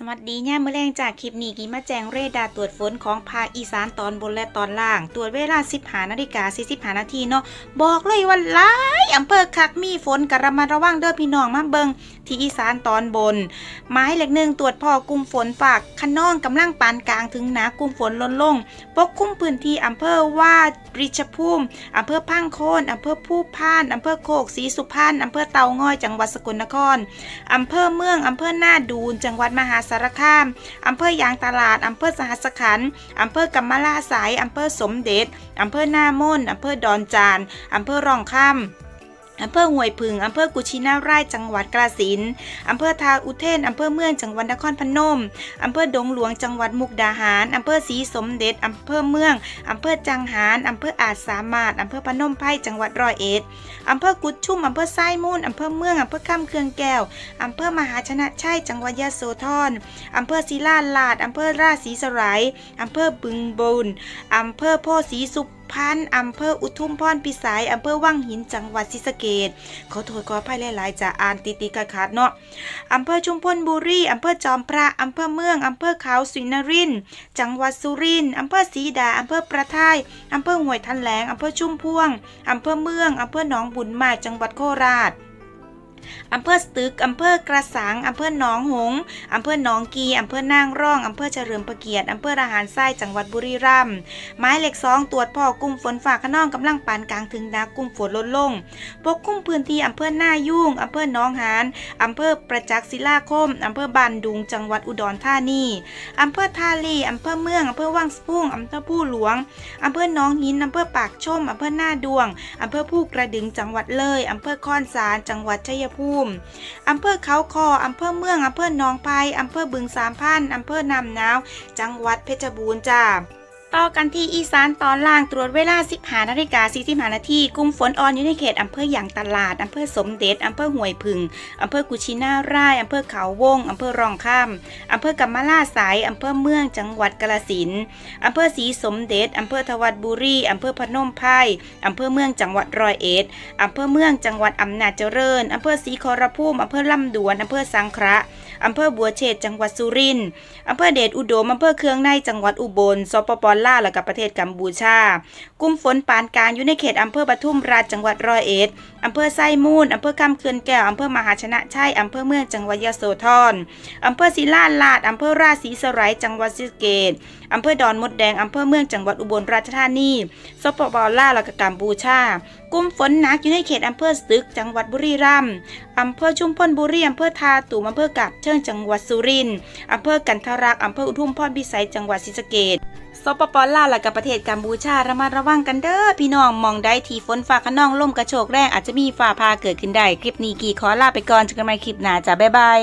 สวัสดีย่ามมื้อแรงจากคลิปนี้กีมาแจงเรดาร์ตรวจฝนของภาคอีสานตอนบนและตอนล่าง ตรวจเวลา 15นาฬิกา45นาทีเนาะบอกเลยว่าหลายอำเภอคักมีฝนกระมัดระวังเด้อพี่น้องมาเบิงที่อีสานตอนบนหมายเลขหนึ่งตรวจพอกุ่มฝนฝากขนองกำลังปานกลางถึงหนากุ่มฝนลดลง ปกคลุมพื้นที่อำเภอว่าริชภูมิอำเภอพังโคนอำเภอผู้พานอำเภอโคกศรีสุพรรณอำเภอเตางอยจังหวัดสกลนครอำเภอเมืองอำเภอหน้าดูนจังหวัดมหาสารคามอำเภอยางตลาดอำเภอสหัสขันธ์อำเภอกำมะลาสายอำเภอสมเด็จอำเภอหน้ามนอำเภอดอนจานอำเภอร่องค่ำ อำเภอห้วยพึงอำเภอกุชินาไร่จังหวัดกาฬสินธุ์อำเภอทาอุเทนอำเภอเมืองจังหวัดนครพนมอำเภอดงหลวงจังหวัดมุกดาหารอำเภอศรีสมเด็จอำเภอเมืองอำเภอจังหารอำเภออาจสามารถอำเภอพนมไพรจังหวัดร้อยเอ็ดอำเภอกุดชุ่มอำเภอไส้มูลอำเภอเมืองอำเภอข้ามเคืองแก้วอำเภอมหาชนะชัยจังหวัดยะโสธรอำเภอศิลาลาดอำเภอราชสีสรายอำเภอบึงบูนอำเภอโพธิ์ศรีสุ พันธ์อำเภออุทุมพรพิสัยอำเภอวังหินจังหวัดศรีสะเกดขอโทษขออภัยหลายๆจะอ่านติติขาดขาดๆเนาะอำเภอชุมพลบุรีอำเภอจอมพระอำเภอเมืองอำเภอเขาสุนรินจังหวัดสุรินอำเภอศรีดาอำเภอประทายอำเภอห้วยทันแหลงอำเภอชุมพวงอำเภอเมืองอำเภอหนองบุญมาจังหวัดโคราช อำเภอสตึก อำเภอกระสัง อำเภอหนองหงส์อำเภอหนองกี อำเภอนางร่อง อำเภอเฉลิมพระเกียรติ อำเภอระหารไส้จังหวัดบุรีรัมย์หมายเลขสองตรวจพ่อกลุ่มฝนฝ่าขนองกำลังปานกลางถึงนักกลุ่มฝนลดลง ปกคลุมพื้นที่อำเภอหน้ายุ่ง อำเภอหนองหาน อำเภอประจักษ์ศิลาคม อำเภอบานดุง จังหวัดอุดรธานี อำเภอท่าลีอำเภอเมือง อำเภอวังสพุ่ง อำเภอผู้หลวง อำเภอหนองหิน อำเภอปากชม อำเภอหน้าดวง อำเภอผู้กระดึง จังหวัดเลย อำเภอคอนสาร จังหวัดชัยภูมิอำเภอเขาคออำเภอเมืองอำเภอหนองไผ่อำเภอบึงสามพันอำเภอนำหนาว จังหวัดเพชรบูรณ์จ้า ต่อกันที่อีสานตอนล่างตรวจเวลา 15นาฬิกา45นาทีกลุ่มฝนออนอยู่ในเขตอำเภออย่างตลาดอำเภอสมเด็จอำเภอห้วยพึงอำเภอกุชินาร่ายอำเภอเขาวงอำเภอรองข้ามอำเภอกำมะลาสายอำเภอเมืองจังหวัดกาฬสินอำเภอศรีสมเด็จอำเภอทวัดบุรีอำเภอพนมไพรอำเภอเมืองจังหวัดร้อยเอ็ดอำเภอเมืองจังหวัดอำนาจเจริญอำเภอศรีขอรภูมิอำเภอลำดวนอำเภอสังขระอำเภอบัวเชษจังหวัดสุรินทร์อำเภอเดชอุดมอำเภอเคืองในจังหวัดอุบลสปปลาวและกับประเทศกัมพูชา กลุ่มฝนปานกลางอยู่ในเขตอำเภอปทุมราชจังหวัดร้อยเอ็ดอำเภอไส้มูลอำเภอคำเคือนแก้วอำเภอมหาชนะชัยอำเภอเมืองจังหวัดยโสธรอำเภอศิลาลาดอำเภอราชสีสรายจังหวัดสะเกษอำเภอดอนมดแดงอำเภอเมืองจังหวัดอุบลราชธานีสปปลาวและกับกัมพูชากลุ่มฝนหนักอยู่ในเขตอำเภอสตึกจังหวัดบุรีรัมย์อำเภอชุมพลบุรีอำเภอทาตูมอำเภอกาบเชิงจังหวัดสุรินทร์อำเภอกันทรักษ์อำเภออุทุมพรพิสัยจังหวัดศรีสะเกษ สปปลาวและกับประเทศกัมพูชาระมัดระวังกันเด้อพี่น้องมองได้ทีฝนฟ้าขนองลมกระโชกแรงอาจจะมีฟ้าพาเกิดขึ้นได้ คลิปนี้กี่ขอลาไปก่อนเจอกันใหม่คลิปหน้าจ้าบ๊ายบาย